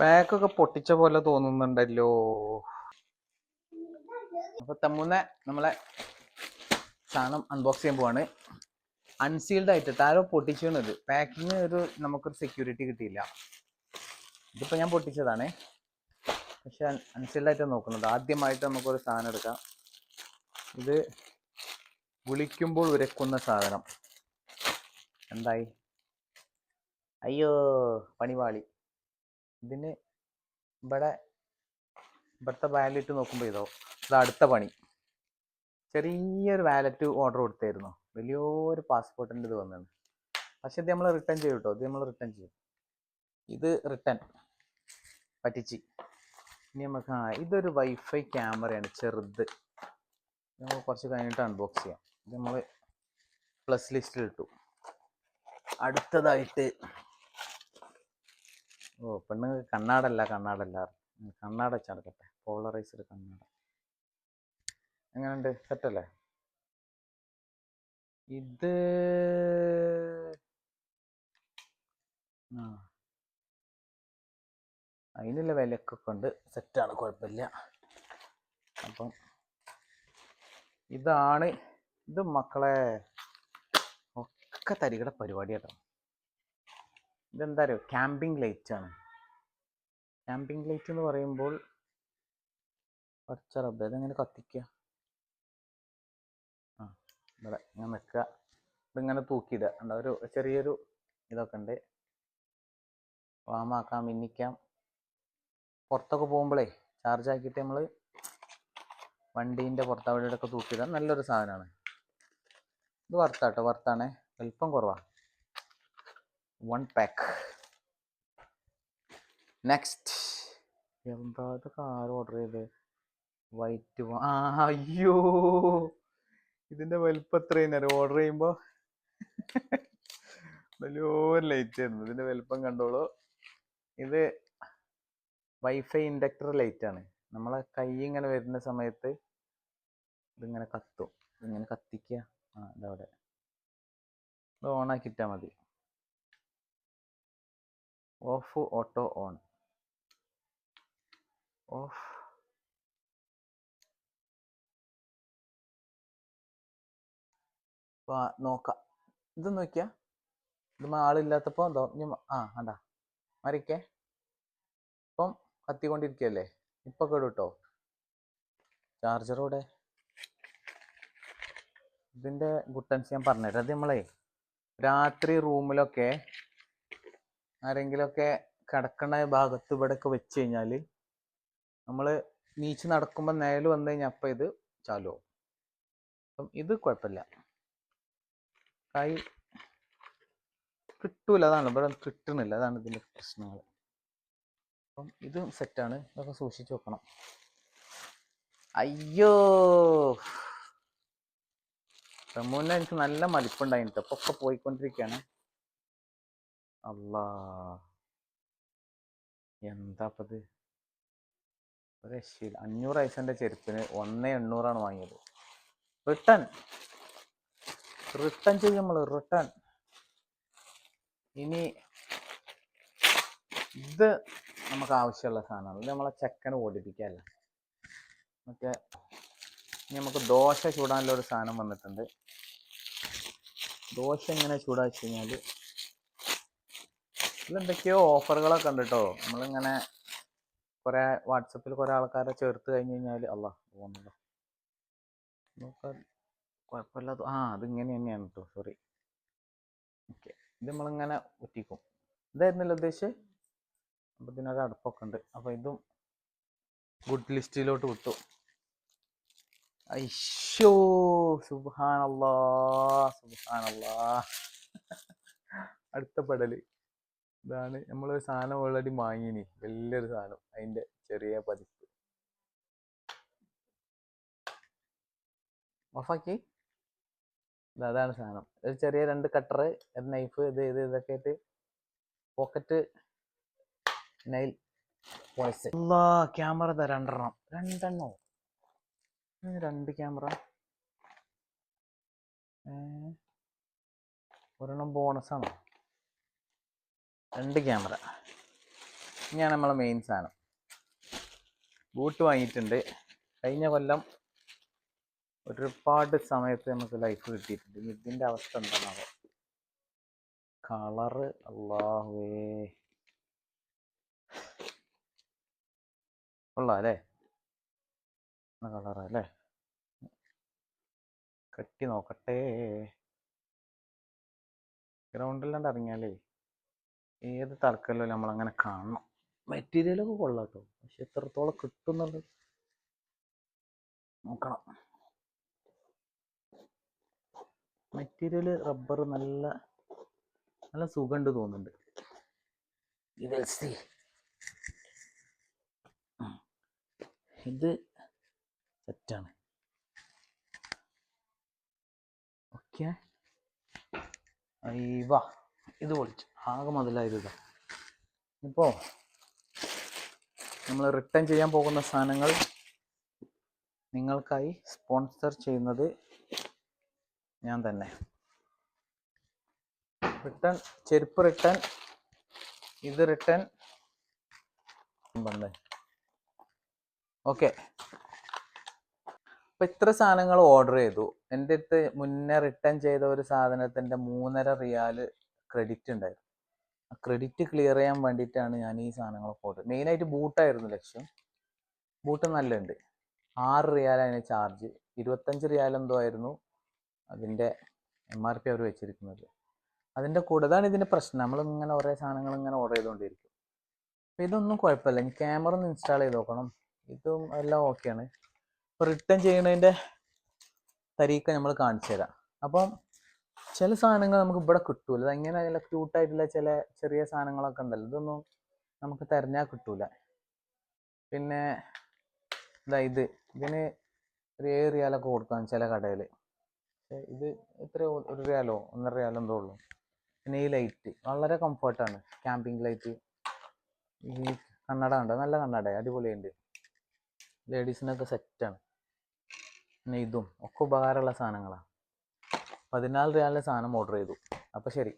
പാക്കൊക്കെ പൊട്ടിച്ച പോലെ തോന്നുന്നുണ്ടല്ലോ. അപ്പൊ തമ്മുന്ന നമ്മളെ സാധനം അൺബോക്സ് ചെയ്യാൻ പോവാണ്. അൺസീൽഡ് ആയിട്ട് താരോ പൊട്ടിച്ചത് പാക്കിങ് ഒരു നമുക്കൊരു സെക്യൂരിറ്റി കിട്ടിയില്ല. ഇതിപ്പോ ഞാൻ പൊട്ടിച്ചതാണ്. പക്ഷെ അൺസീൽഡ് ആയിട്ട് നോക്കുന്നത്. ആദ്യമായിട്ട് നമുക്കൊരു സാധനം എടുക്കാം. ഇത് വിളിക്കുമ്പോൾ ഉരക്കുന്ന സാധനം. എന്തായി? അയ്യോ പണിവാളി. ഇതിന് ഇവിടെ ഇവിടുത്തെ വാലറ്റ് നോക്കുമ്പോൾ ഇതോ ഇത് അടുത്ത പണി. ചെറിയൊരു വാലറ്റ് ഓർഡർ കൊടുത്തായിരുന്നു. വലിയൊരു പാസ്പോർട്ടിന്റെ ഇത് വന്നത് പക്ഷെ ഇത് നമ്മൾ റിട്ടേൺ ചെയ്യും കേട്ടോ ഇത് നമ്മൾ റിട്ടേൺ ചെയ്യും. ഇത് റിട്ടേൺ പറ്റിച്ച്. ഇനി നമുക്ക് ആ ഇതൊരു വൈഫൈ ക്യാമറയാണ് ചെറുത്. നമുക്ക് കുറച്ച് കഴിഞ്ഞിട്ട് അൺബോക്സ് ചെയ്യാം. ഇത് നമ്മൾ പ്ലസ് ലിസ്റ്റിൽ ഇട്ടു. അടുത്തതായിട്ട് ഓ പെണ്ണുങ്ങൾക്ക് കണ്ണാടല്ല കണ്ണാടല്ല. കണ്ണാട വെച്ചെടുക്കട്ടെ പോളറൈസ്ഡ് കണ്ണാട. എങ്ങനെയുണ്ട്? സെറ്റല്ലേ? ഇത് ആ. അതിനുള്ള വിലക്കൊക്കെ ഉണ്ട്. സെറ്റാണ് കുഴപ്പമില്ല. അപ്പം ഇതാണ് ഇത് മക്കളെ ഒക്കെ തരികട പരിപാടി കേട്ടോ ഇതെന്താ അറിയോ? ക്യാമ്പിംഗ് ലൈറ്റ് ആണ്. ക്യാമ്പിംഗ് ലൈറ്റ് എന്ന് പറയുമ്പോൾ പച്ച റബ്ബ് ഇതെങ്ങനെ കത്തിക്കുക ആ ഇവിടെ ഇങ്ങനെ നിൽക്കുക ഇതിങ്ങനെ തൂക്കിയിടുക. എന്താ ഒരു ചെറിയൊരു ഇതൊക്കെ ഉണ്ട്. വാമാക്കാം മിന്നിക്കാം. പുറത്തൊക്കെ പോകുമ്പോഴേ ചാർജ് ആക്കിയിട്ട് നമ്മൾ വണ്ടീന്റെ പുറത്ത് ഒക്കെ തൂക്കിയിടാം നല്ലൊരു സാധനമാണ്. ഇത് വർത്താട്ടോ വർത്താണേ വലിപ്പം കുറവാണ് വൺ പാക്ക് നെക്സ്റ്റ് എന്താ ഇതൊക്കെ ആരും ഓർഡർ ചെയ്ത്? വൈറ്റ് ആ അയ്യോ. ഇതിന്റെ വലിപ്പം എത്രയും? ഓർഡർ ചെയ്യുമ്പോൾ വലിയൊരു ലൈറ്റ് ആയിരുന്നു. ഇതിന്റെ വലിപ്പം കണ്ടോളൂ. ഇത് വൈഫൈ ഇൻഡക്ടർ ലൈറ്റ് ആണ്. നമ്മളെ കൈ ഇങ്ങനെ വരുന്ന സമയത്ത് ഇതിങ്ങനെ കത്തും. ഇങ്ങനെ കത്തിക്കുക ആ ഇതവിടെ. ഇത് ഓണാക്കിയിട്ടാൽ മതി. Off auto on. ഓഫ്. നോക്കാം. ഇത് നോക്കിയാ? ഇത് ആളില്ലാത്തപ്പോ എന്തോ ആ അതാ മറിക്കേ. ഇപ്പം കത്തിക്കൊണ്ടിരിക്കുകയല്ലേ ഇപ്പൊ കേടുട്ടോ? കേട്ടോ ചാർജറോടെ? ഇതിന്റെ ഗുട്ടൻസ് ഞാൻ പറഞ്ഞുതരാം. അത് നമ്മളെ രാത്രി റൂമിലൊക്കെ ആരെങ്കിലുമൊക്കെ കിടക്കണ ഭാഗത്ത് ഇവിടെയൊക്കെ വെച്ച് കഴിഞ്ഞാൽ നമ്മൾ നീച്ച് നടക്കുമ്പോൾ നേൽ വന്നു കഴിഞ്ഞാൽ അപ്പം ഇത് ചാലുവും അപ്പം ഇത് കുഴപ്പമില്ല കൈ കിട്ടൂല അതാണ്. ഇവിടെ കിട്ടുന്നില്ല അതാണ് ഇതിന്റെ പ്രശ്നങ്ങൾ അപ്പം ഇത് സെറ്റാണ് ഇതൊക്കെ സൂക്ഷിച്ച് വെക്കണം. അയ്യോ! റമൂനെ എനിക്ക് നല്ല മലിപ്പുണ്ടായിരുന്നു അപ്പൊ ഒക്കെ പോയിക്കൊണ്ടിരിക്കുകയാണ് അല്ലാ എന്താപ്പത്? ഒരു രക്ഷയില്ല അഞ്ഞൂറ് ഐസന്റെ ചെരുപ്പിന് ഒന്നേ എണ്ണൂറാണ് വാങ്ങിയത്. റിട്ടേൺ. റിട്ടേൺ ചെയ്യും നമ്മൾ റിട്ടേൺ. ഇനി ഇത് നമുക്ക് ആവശ്യമുള്ള സാധനമാണ്. ഇത് നമ്മളെ ചെക്കന് ഓടിപ്പിക്കാല്ല? മറ്റേ ഇനി നമുക്ക് ദോശ ചൂടാനുള്ള ഒരു സാധനം വന്നിട്ടുണ്ട്. ദോശ എങ്ങനെ ചൂടാച്ച് കഴിഞ്ഞാൽ ഇതിലെന്തൊക്കെയോ ഓഫറുകളൊക്കെ ഉണ്ട് കേട്ടോ നമ്മളിങ്ങനെ കുറെ വാട്സപ്പിൽ കുറെ ആൾക്കാരെ ചേർത്ത് കഴിഞ്ഞ് കഴിഞ്ഞാൽ അല്ല പോകുന്നുണ്ടോ നോക്കാൻ കുഴപ്പമില്ലാത്ത ആ അതിങ്ങനെ തന്നെയാണ് കേട്ടോ സോറി ഓക്കെ ഇത് നമ്മളിങ്ങനെ ഒറ്റിക്കും ഇതായിരുന്നല്ലോ ഉദ്ദേശിച്ച്? അപ്പം ഇതിനൊരു അടുപ്പൊക്കെ ഉണ്ട്. അപ്പം ഇതും ഗുഡ് ലിസ്റ്റിലോട്ട് വിട്ടു. ഐഷോ സുബാനല്ലാ സുബാനല്ലാ അടുത്ത പെടൽ. ഇതാണ് നമ്മൾ സാധനം ഓൾറെഡി വാങ്ങിനി വലിയൊരു സാധനം. അതിന്റെ ചെറിയ പതിപ്പ്. ഓഫാക്കി. അതാണ് സാധനം. ഒരു ചെറിയ രണ്ട് കട്ടർ ഒരു നൈഫ് ഇത് ഇത് ഇതൊക്കെ ആയിട്ട് പോക്കറ്റ് നൈൽ വോയിസ് ക്യാമറ ഇതാ രണ്ടെണ്ണം. രണ്ടെണ്ണോ? രണ്ട് ക്യാമറ ഒരെണ്ണം ബോണസ് ആണോ? രണ്ട് ക്യാമറ. ഇനിയാണ് നമ്മളെ മെയിൻ സാധനം. ബൂട്ട് വാങ്ങിയിട്ടുണ്ട്. കഴിഞ്ഞ കൊല്ലം ഒരുപാട് സമയത്ത് നമുക്ക് ലൈഫ് കിട്ടിയിട്ടുണ്ട്. ഇതിന്റെ അവസ്ഥ എന്താണാവോ? കളറ് അള്ളാഹുവേ. കൊള്ളാം അല്ലേ? കളറാ അല്ലേ? കെട്ടി നോക്കട്ടെ. ഗ്രൗണ്ടിലാണ്ട് ഇറങ്ങിയാലേ. ഏത് നമ്മൾ അങ്ങനെ കാണണം. മെറ്റീരിയലൊക്കെ കൊള്ളാം കേട്ടോ പക്ഷെ എത്രത്തോളം കിട്ടുന്നുള്ളത് നോക്കണം. മെറ്റീരിയൽ റബ്ബർ നല്ല നല്ല സുഖമുണ്ട് തോന്നുന്നുണ്ട്. ഇത് സെറ്റാണ് ഓക്കെ അയ്യവാ ഇത് പൊളിച്ചു. ആകെ മുതലായത് ഇപ്പോൾ നമ്മൾ റിട്ടേൺ ചെയ്യാൻ പോകുന്ന സാധനങ്ങൾ നിങ്ങൾക്കായി സ്പോൺസർ ചെയ്യുന്നത് ഞാൻ തന്നെ. റിട്ടേൺ ചെരുപ്പ് റിട്ടേൺ ഇത് റിട്ടേൺ ഓക്കെ അപ്പം ഇത്ര സാധനങ്ങൾ ഓർഡർ ചെയ്തു. എന്റെ അടുത്ത് മുന്നേ റിട്ടേൺ ചെയ്ത ഒരു സാധനത്തിന്റെ മൂന്നര റിയാൽ ക്രെഡിറ്റ് ഉണ്ടായിരുന്നു. ക്രെഡിറ്റ് ക്ലിയർ ചെയ്യാൻ വേണ്ടിയിട്ടാണ് ഞാൻ ഈ സാധനങ്ങളൊക്കെ ഓർഡർ മെയിനായിട്ട് ബൂട്ടായിരുന്നു ലക്ഷ്യം. ബൂട്ട് നല്ലുണ്ട്. ആറ് റിയാൽ അതിന് ചാർജ് ഇരുപത്തഞ്ച് റിയാൽ എന്തോ ആയിരുന്നു അതിന്റെ എം ആർ പി അവർ വെച്ചിരിക്കുന്നത്. അതിന്റെ കൂടെ അതാണ് ഇതിന്റെ പ്രശ്നം. നമ്മളിങ്ങനെ ഓരോ സാധനങ്ങൾ ഇങ്ങനെ ഓർഡർ ചെയ്തുകൊണ്ടിരിക്കും. അപ്പം ഇതൊന്നും കുഴപ്പമില്ല. ഇനി ക്യാമറ ഒന്ന് ഇൻസ്റ്റാൾ ചെയ്ത് നോക്കണം. ഇതും എല്ലാം ഓക്കെയാണ് ഇപ്പോൾ റിട്ടേൺ ചെയ്യണതിന്റെ തരീക്ക നമ്മൾ കാണിച്ചു തരാം അപ്പം ചില സാധനങ്ങൾ നമുക്ക് ഇവിടെ കിട്ടൂല. ഇതങ്ങനെ നല്ല ക്യൂട്ടായിട്ടുള്ള ചില ചെറിയ സാധനങ്ങളൊക്കെ ഉണ്ടല്ലോ. ഇതൊന്നും നമുക്ക് തിരഞ്ഞാൽ കിട്ടൂല. പിന്നെ ഇതാ ഇത്. ഇതിന് ഒരു ഏഴ് റിയാലൊക്കെ കൊടുക്കാം ചില കടയിൽ ഇത് ഇത്ര ഒരു റിയാലോ ഒന്നര റിയാലോ എന്തോ ഉള്ളൂ. പിന്നെ ഈ ലൈറ്റ് വളരെ കംഫർട്ടാണ് ക്യാമ്പിംഗ് ലൈറ്റ് ഈ കണ്ണട ഉണ്ട് നല്ല കണ്ണട അടിപൊളിയുണ്ട്. ലേഡീസിനൊക്കെ സെറ്റാണ് പിന്നെ ഇതും. ഒക്കെ ഉപകാരമുള്ള സാധനങ്ങളാണ് പതിനാല് റിയാലിന്റെ സാധനം ഓർഡർ ചെയ്തു. അപ്പോൾ ശരി.